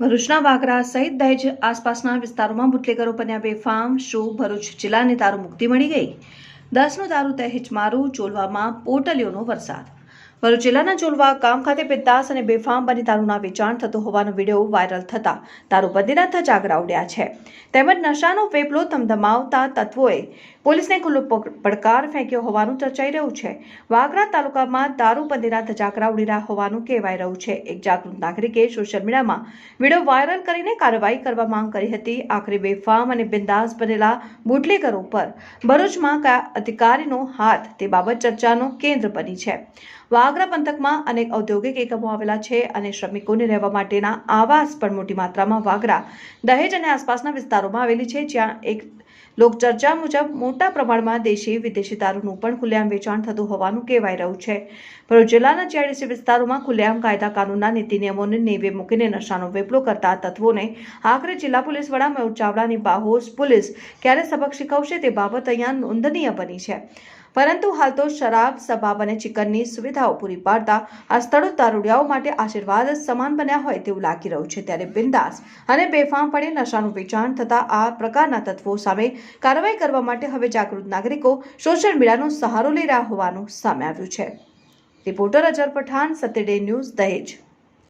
ભરૂચના વાગરા સહિત દહેજ આસપાસના વિસ્તારોમાં બુટલેગરો બન્યા બેફામ, શું ભરૂચ જિલ્લાને દારૂ મુક્તિ મળી ગઈ? દસનું દારૂ દહેજ મારું, ચોલવામાં પોટલીઓનો વરસાદ ભરૂચ જિલ્લાના ચોલવા ગામ ખાતે પિત્તાસ અને બેફામ બની દારૂના વેચાણ થતું હોવાનો વીડિયો વાયરલ થતા દારૂબંધીના ધજાગરા ઉડ્યા છે. તેમજ નશાનો વેપલો ધમધમાવતા તત્વોએ પોલીસને ખુલ્લો પડકાર ફેંક્યો હોવાનું ચર્ચાઈ રહ્યું છે. વાગરા તાલુકામાં દારૂબંધીના ધજાગરા ઉડી રહ્યા હોવાનું કહેવાય રહ્યું છે. એક જાગૃત નાગરિકે સોશિયલ મીડિયામાં વીડિયો વાયરલ કરીને કાર્યવાહી કરવા માંગ કરી હતી. આખરે બેફામ અને બિંદાસ બનેલા બુટલેગરો પર ભરૂચમાં કયા અધિકારીનો હાથ તે બાબત ચર્ચાનું કેન્દ્ર બની છે. વાગરા પંથકમાં અનેક ઔદ્યોગિક એકમો આવેલા છે અને શ્રમિકોને રહેવા માટેના આવાસ પણ મોટી માત્રામાં વાગરા દહેજ અને આસપાસના વિસ્તારોમાં આવેલી છે, જ્યાં એક લોકચર્ચા મુજબ મોટા પ્રમાણમાં દેશી વિદેશી દારૂનું પણ ખુલ્લેઆમ વેચાણ થતું હોવાનું કહેવાય રહ્યું છે. ભરૂચ જિલ્લાના જીઆઈડીસી વિસ્તારોમાં ખુલ્લેઆમ કાયદા કાનૂનના નીતિ નિયમોને નેવે મૂકીને નશાનો વેપલો કરતા તત્વોને આખરે જિલ્લા પોલીસ વડા મયુર ચાવડાની બાહોશ પોલીસ ક્યારે સબક શીખવશે તે બાબત અહીંયા નોંધનીય બની છે. પરંતુ હાલ તો શરાબ, સબાબ અને ચિકનની સુવિધાઓ પૂરી પાડતા આ સ્થળો દારૂડિયાઓ માટે આશીર્વાદ સમાન બન્યા હોય તેવું લાગી રહ્યું છે ત્યારે બિંદાસ અને બેફામપણે નશાનું વેચાણ થતા આ પ્રકારના તત્વો સામે કાર્યવાહી કરવા માટે હવે જાગૃત નાગરિકો સોશિયલ મીડિયાનો સહારો લઈ રહ્યા હોવાનું સામે આવ્યું છે. Reporter Ajar Pathan, Satyaday news Dahej.